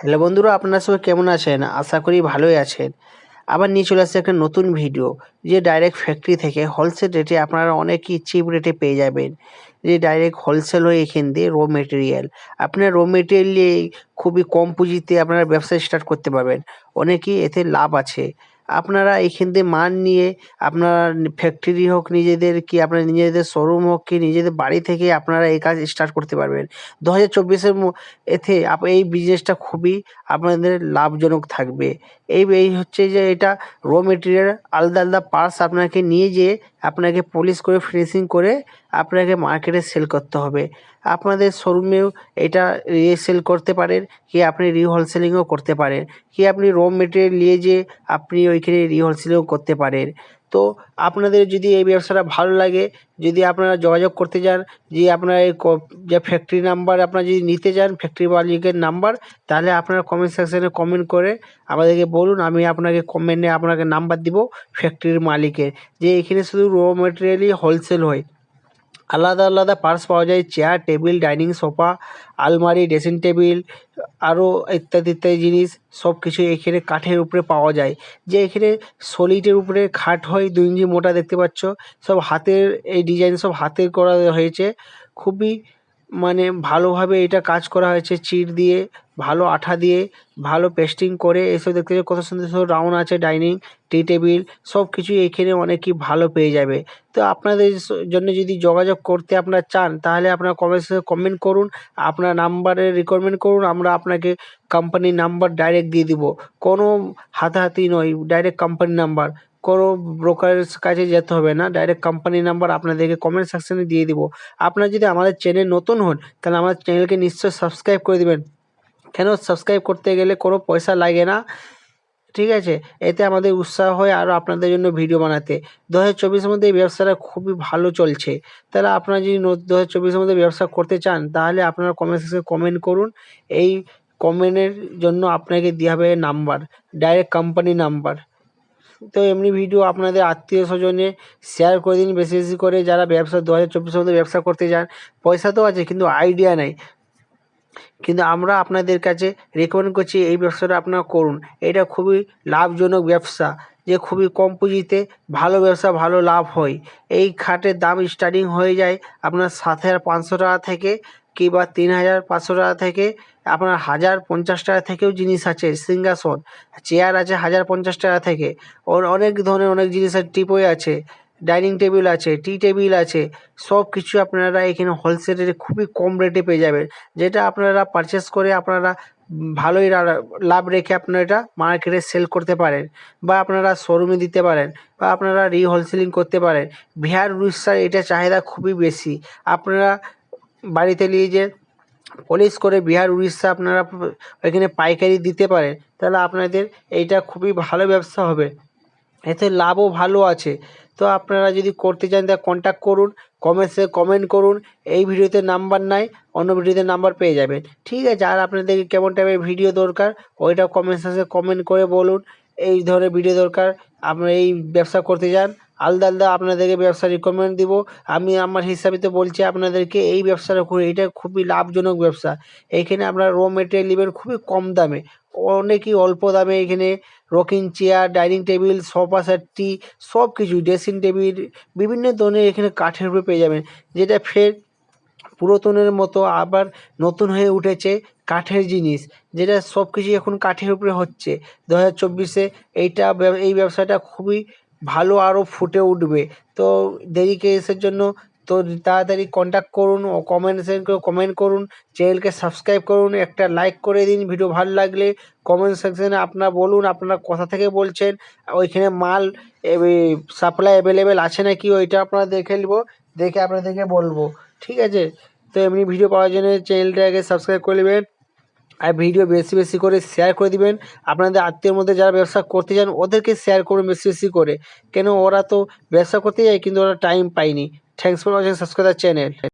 Hello বন্ধুরা, আপনারা সবাই কেমন আছেন? আশা করি ভালোই আছেন। আবার নিয়ে চলে আসছে একটা নতুন ভিডিও যে ডাইরেক্ট ফ্যাক্টরি থেকে হোলসেল রেটে আপনারা অনেকই চিপ রেটে পেয়ে যাবেন। যে ডাইরেক্ট হোলসেল হয়ে এখান দিয়ে র মেটেরিয়াল আপনার র মেটেরিয়াল নিয়ে খুবই কম পুঁজিতে আপনারা ব্যবসা স্টার্ট করতে পারবেন। অনেকেই এতে লাভ আছে। আপনারা এখান দিয়ে মাল নিয়ে আপনারা ফ্যাক্টরি হোক নিজেদের কি আপনার নিজেদের শোরুম হোক কি নিজেদের বাড়ি থেকে আপনারা এই কাজ স্টার্ট করতে পারবেন। দু হাজার চব্বিশের এতে এই বিজনেসটা খুবই আপনাদের লাভজনক থাকবে। এই এই হচ্ছে যে এটা র মেটেরিয়াল আলাদা আলাদা পার্টস আপনাকে নিয়ে যেয়ে আপনাকে পলিশ করে ফিনিশিং করে আপনাকে মার্কেটে সেল করতে হবে। আপনাদের শোরুমেও এটা রিসেল করতে পারেন, কি আপনি রিহোলসেলিংও করতে পারেন। কি আপনি র মেটেরিয়াল নিয়ে যেয়ে আপনি ওইখানে রিহোলসেলিংও করতে পারেন। তো আপনাদের যদি এই ব্যবসাটা ভালো লাগে, যদি আপনারা যোগাযোগ করতে চান, যে আপনারা এই যে ফ্যাক্টরি নাম্বার আপনারা যদি নিতে চান ফ্যাক্টরি মালিকের নাম্বার তাহলে আপনারা কমেন্ট সেকশানে কমেন্ট করে আমাদেরকে বলুন, আমি আপনাকে কমেন্টে আপনাকে নাম্বার দিব ফ্যাক্টরির মালিকের। যে এখানে শুধু র মেটেরিয়ালই হোলসেল হয়। আলাদা আলাদা পার্টস পাওয়া যায়। চেয়ার টেবিল ডাইনিং সোফা আলমারি ড্রেসিং টেবিল আরও ইত্যাদি ইত্যাদি জিনিস সব কিছু এখানে কাঠের উপরে পাওয়া যায়। যে এখানে সলিডের উপরে খাট হয়, দুই ইঞ্চি মোটা দেখতে পাচ্ছ। সব হাতের, এই ডিজাইন সব হাতের করা হয়েছে। খুবই মানে ভালোভাবে এটা কাজ করা হয়েছে চিট দিয়ে। ভালো আঠা দিয়ে ভালো পেস্টিং করে এসব দেখতে কত সুন্দর সুন্দর রাউন্ড আছে ডাইনিং টি টেবিল সব কিছুই এখানে অনেকই ভালো পেয়ে যাবে। তো আপনাদের জন্য যদি যোগাযোগ করতে আপনারা চান, তাহলে আপনারা কমেন্ট কমেন্ট করুন, আপনার নাম্বারে রিকোয়ারমেন্ট করুন, আমরা আপনাকে কোম্পানির নাম্বার ডাইরেক্ট দিয়ে দিব। কোনো হাতাহাতি নয় ডাইরেক্ট কোম্পানি নাম্বার কোনো ব্রোকারের কাছে যেতে হবে না ডাইরেক্ট কোম্পানি নাম্বার আপনাদেরকে কমেন্ট সেকশনে দিয়ে দিব। আপনারা যদি আমাদের চ্যানেল নতুন হন, তাহলে আমাদের চ্যানেলকে নিশ্চয়ই সাবস্ক্রাইব করে দিবেন। কেন সাবস্ক্রাইব করতে গেলে কোনো পয়সা লাগে না? ঠিক আছে? এতে আমাদের উৎসাহ হয় আরও আপনাদের জন্য ভিডিও বানাতে। দু হাজার চব্বিশের মধ্যে এই ব্যবসাটা খুবই ভালো চলছে। তাহলে আপনারা যদি দু হাজার চব্বিশের মধ্যে ব্যবসা করতে চান, তাহলে আপনারা কমেন্ট সেকশনে কমেন্ট করুন। এই কমেন্টের জন্য আপনাকে দেওয়া হবে নাম্বার ডাইরেক্ট কোম্পানি নাম্বার তো এমনি ভিডিও আপনাদের আত্মীয় স্বজনে শেয়ার করে দিন, বেশি বেশি করে। যারা ব্যবসা দু হাজার চব্বিশের মধ্যে ব্যবসা করতে চান, পয়সা তো আছে, কিন্তু আইডিয়া নাই। কিন্তু আমরা আপনাদের কাছে রেকমেন্ড করছি এই ব্যবসাটা আপনারা করুন। এটা খুবই লাভজনক ব্যবসা, যে খুবই কম পুঁজিতে ভালো ব্যবসা, ভালো লাভ হয়। এই খাটের দাম স্টার্টিং হয়ে যায় আপনার সাত হাজার পাঁচশো টাকা থেকে কিংবা তিন হাজার পাঁচশো টাকা থেকে আপনার হাজার পঞ্চাশ টাকা থেকেও জিনিস আছে, সিংহাসন। চেয়ার আছে হাজার পঞ্চাশ টাকা থেকে। ওর অনেক ধরনের অনেক জিনিস আছে টিপই আছে। ডাইনিং টেবিল আছে, টি টেবিল আছে সব কিছু আপনারা এখানে হোলসেল রেটে খুবই কম রেটে পেয়ে যাবেন। যেটা আপনারা পারচেস করে আপনারা ভালোই লাভ রেখে আপনারা এটা মার্কেটে সেল করতে পারেন বা আপনারা শোরুমে দিতে পারেন বা আপনারা রিহোলসেলিং করতে পারেন। বিহার উড়িষ্যার এটা চাহিদা খুবই বেশি। আপনারা বাড়িতে নিয়ে যে পলিশ করে বিহার উড়িষ্যা আপনারা এখানে পাইকারি দিতে পারেন, তাহলে আপনাদের এইটা খুবই ভালো ব্যবসা হবে। এতে লাভও ভালো আছে। তো আপনারা যদি করতে চান তা কন্ট্যাক্ট করুন কমেন্টসে কমেন্ট করুন, এই ভিডিওতে নাম্বার নাই, অন্য ভিডিওতে নাম্বার পেয়ে যাবেন। ঠিক আছে, আর আপনাদেরকে কেমন টাইপের ভিডিও দরকার, ওইটা কমেন্টসে কমেন্ট করে বলুন, এই ধরনের ভিডিও দরকার আপনারা এই ব্যবসা করতে চান আলাদা আলাদা আপনাদেরকে ব্যবসা রিকমেন্ড দিব। আমি আমার হিসাবে তো বলছি আপনাদেরকে এই ব্যবসাটা করে এটা খুবই লাভজনক ব্যবসা। এইখানে আপনারা র মেটেরিয়াল নেবেন খুবই কম দামে। অনেকই অল্প দামে এখানে rocking chair dining table sofa সেটটি সব কিছু ড্রেসিং টেবিল বিভিন্ন ধরনের এখানে কাঠের উপরে পেয়ে যাবেন। যেটা ফের পুরাতনের মতো আবার নতুন হয়ে উঠেছে কাঠের জিনিস। যেটা সব কিছু এখন কাঠের উপরে হচ্ছে। দু হাজার চব্বিশে এইটা এই ব্যবসাটা খুবই ভালো আরও ফুটে উঠবে। তো দেরি কেসের জন্য তো তাড়াতাড়ি কন্ট্যাক্ট করুন, ও কমেন্ট কমেন্ট করুন চ্যানেলকে সাবস্ক্রাইব করুন, একটা লাইক করে দিন ভিডিও ভালো লাগলে কমেন্ট সেকশনে আপনারা বলুন, আপনারা কোথা থেকে বলছেন, ওইখানে মাল সাপ্লাই অ্যাভেলেবেল আছে নাকি ওইটা আপনারা দেখে নেব, দেখে আপনাদেরকে বলব, ঠিক আছে? তো এমনি ভিডিও পাওয়ার জন্য চ্যানেলটাকে সাবস্ক্রাইব করে নেবেন। আর ভিডিও বেশি বেশি করে শেয়ার করে দিবেন। আপনাদের আত্মীয়র মধ্যে যারা ব্যবসা করতে চান, ওদেরকে শেয়ার করুন বেশি বেশি করে। কেন ওরা তো ব্যবসা করতে যায়, কিন্তু ওরা টাইম পায়নি। Thanks for watching subscribe channel